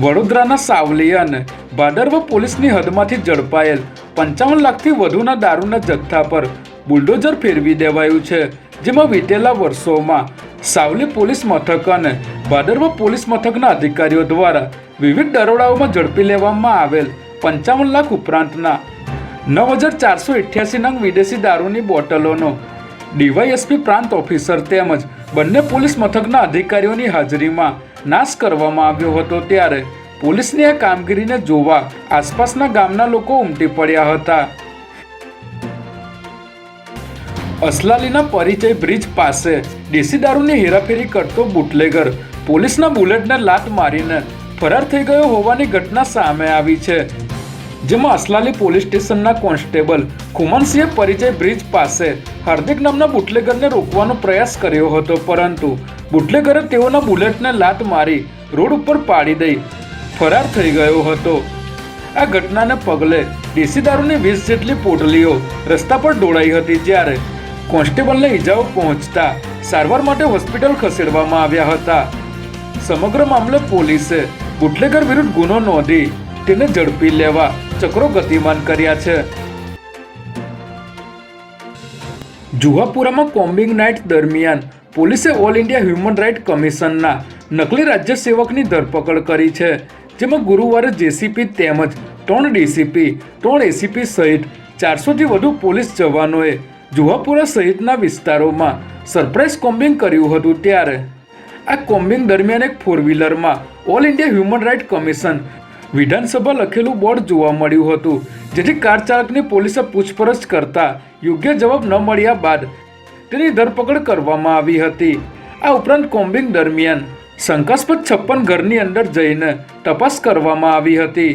વડોદરાના સાવલી અને ભાદરવા પોલીસની હદમાંથી ઝડપાયેલ પંચાવન લાખથી વધુના દારૂના જથ્થા પર બુલડોઝર ફેરવી દેવાયું છે, જેમાં વીતેલા વર્ષોમાં સાવલી પોલીસ મથક અને ભાદરવા પોલીસ મથકના અધિકારીઓ દ્વારા વિવિધ દરોડાઓમાં ઝડપી લેવામાં આવેલ પંચાવન લાખ ઉપરાંતના નવ હજાર ચારસો અઠ્યાસી નંગ વિદેશી દારૂની બોટલોનો ડીવાયએસપી પ્રાંત ઓફિસર તેમજ બંને પોલીસ મથકના અધિકારીઓની હાજરીમાં નાશ કરવામાં આવ્યો હતો ત્યારે પોલીસની આ કામગીરીને જોવા આસપાસના ગામના લોકો ઉમટી પડ્યા હતા. અસલાલીના પરિચય બ્રિજ પાસે દેશી દારૂની હેરાફેરી કરતો બુટલેગર પોલીસના બુલેટને લાત મારીને ફરાર થઈ ગયો હોવાની ઘટના સામે આવી છે. જેમાં અસલાલી પોલીસ સ્ટેશનના કોન્સ્ટેબલ ખુમનસિંહે પરિચય બ્રિજ પાસે હાર્દિક નામના બુટલેગરને રોકવાનો પ્રયાસ કર્યો હતો, પરંતુ બુટલેગરે તેઓના બુલેટને લાત મારી રોડ ઉપર પાડી દઈ ફરાર થઈ ગયો હતો. આ ઘટનાને પગલે દેશી દારૂની વીસ જેટલી પોટલીઓ રસ્તા પર ઢોળાઈ હતી, જ્યારે કોન્સ્ટેબલને ઈજાઓ પહોંચતા સારવાર માટે હોસ્પિટલ ખસેડવામાં આવ્યા હતા. સમગ્ર મામલે પોલીસે બુટલેગર વિરુદ્ધ ગુનો નોંધી તેને ઝડપી લેવા ચક્રો ગતિમાન કર્યા છે. જુહાપુરામાં કોમ્બિંગ નાઇટ દરમિયાન પોલીસે ઓલ ઇન્ડિયા હ્યુમન રાઇટ કમિશનના નકલી રાજ્ય સેવકની ધરપકડ કરી છે, જેમાં ગુરુવારે જેસીપી તેમજ ત્રણ ડીસીપી, ત્રણ એસીપી સહિત ચારસોથી વધુ પોલીસ જવાનોએ જુહાપુરા સહિતના વિસ્તારોમાં સરપ્રાઇઝ કોમ્બિંગ કર્યું હતું ત્યારે. આ કોમ્બિંગ દરમિયાન એક four વ્હીલરમાં all India human right commission વિધાનસભા લખેલું બોર્ડ જોવા મળ્યું હતું, જેથી કાર ચાલકની પોલીસે પૂછપરછ કરતા યોગ્ય જવાબ ન મળ્યા બાદ તેની ધરપકડ કરવામાં આવી હતી. આ ઉપરાંત કોમ્બિંગ દરમિયાન શંકાસ્પદ છપ્પન ઘરની અંદર જઈને તપાસ કરવામાં આવી હતી.